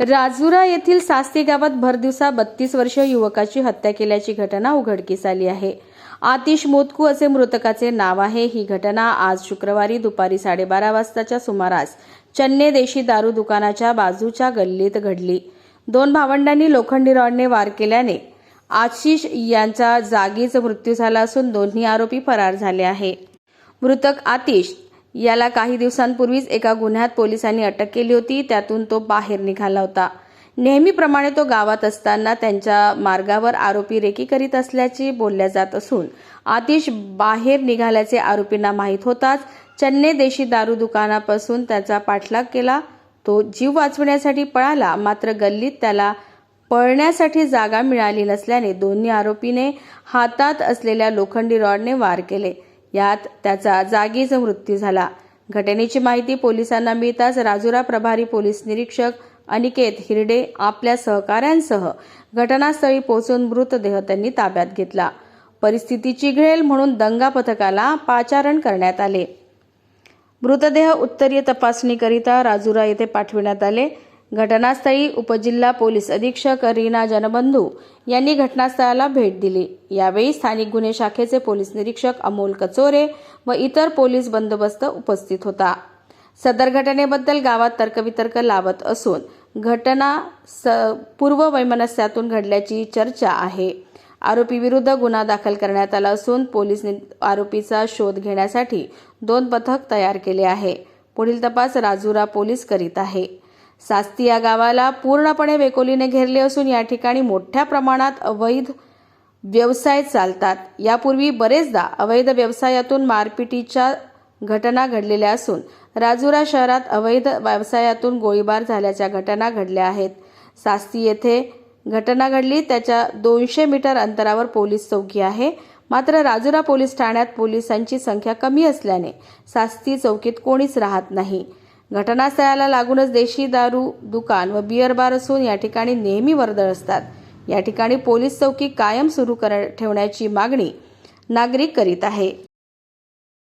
राजुरा येथील सास्ती गावात भरदिवसा बत्तीस वर्षीय युवकाची हत्या केल्याची घटना उघडकीस आली आहे. आतिश मोतकू असे मृतकाचे नाव आहे. ही घटना आज शुक्रवारी दुपारी साडेबारा वाजताच्या सुमारास चन्ने देशी दारू दुकानाच्या बाजूच्या गल्लीत घडली. दोन भावंडांनी लोखंडी रॉडने वार केल्याने आशिष यांचा जागीच मृत्यू झाला असून दोन्ही आरोपी फरार झाले आहे. मृतक आतिश याला काही दिवसांपूर्वीच एका गुन्ह्यात पोलिसांनी अटक केली होती. त्यातून तो बाहेर निघाला होता. नेहमीप्रमाणे तो गावात असताना त्यांच्या मार्गावर आरोपी रेकी करीत असल्याचे बोलल्या जात असून आतिश बाहेर निघाल्याचे आरोपींना माहीत होताच चन्ने देशी दारू दुकानापासून त्याचा पाठलाग केला. तो जीव वाचवण्यासाठी पळाला मात्र गल्लीत त्याला पळण्यासाठी जागा मिळाली नसल्याने दोन्ही आरोपीने हातात असलेल्या लोखंडी रॉडने वार केले. यात त्याचा जागीच मृत्यू झाला. घटनेची माहिती पोलिसांना मिळताच राजुरा प्रभारी पोलीस निरीक्षक अनिकेत हिरडे आपल्या सहकाऱ्यांसह घटनास्थळी पोहोचून मृतदेह त्यांनी ताब्यात घेतला. परिस्थिती चिघळेल म्हणून दंगा पथकाला पाचारण करण्यात आले. मृतदेह उत्तरीय तपासणीकरिता राजुरा येथे पाठविण्यात आले. घटनास्थळी उपजिल्हा पोलीस अधीक्षक रीना जनबंधू यांनी घटनास्थळाला भेट दिली. यावेळी स्थानिक गुन्हे शाखेचे पोलीस निरीक्षक अमोल कचोरे व इतर पोलीस बंदोबस्त उपस्थित होता. सदर घटनेबद्दल गावात तर्कवितर्क लावत असून घटना स पूर्व वैमनस्यातून घडल्याची चर्चा आहे. आरोपी विरुद्ध गुन्हा दाखल करण्यात आला असून पोलीस आरोपीचा शोध घेण्यासाठी दोन पथक तयार केले आहे. पुढील तपास राजुरा पोलीस करीत आहे. सास्ती या गावाला पूर्णपणे वेकोलीने घेरले असून या ठिकाणी मोठ्या प्रमाणात अवैध व्यवसाय चालतात. यापूर्वी बरेचदा अवैध व्यवसायातून मारपिटीच्या घटना घडलेल्या असून राजुरा शहरात अवैध व्यवसायातून गोळीबार झाल्याच्या घटना घडल्या आहेत. सास्ती येथे घटना घडली. त्याच्या दोनशे मीटर अंतरावर पोलीस चौकी आहे. मात्र राजुरा पोलीस ठाण्यात पोलिसांची संख्या कमी असल्याने सास्ती चौकीत कोणीच राहत नाही. घटनास्थळाला लागूनच देशी दारू दुकान व बिअर बार असून या ठिकाणी नेहमी वर्दळ असतात. या ठिकाणी पोलीस चौकी कायम सुरू कर ठेवण्याची मागणी नागरिक करीत आहे.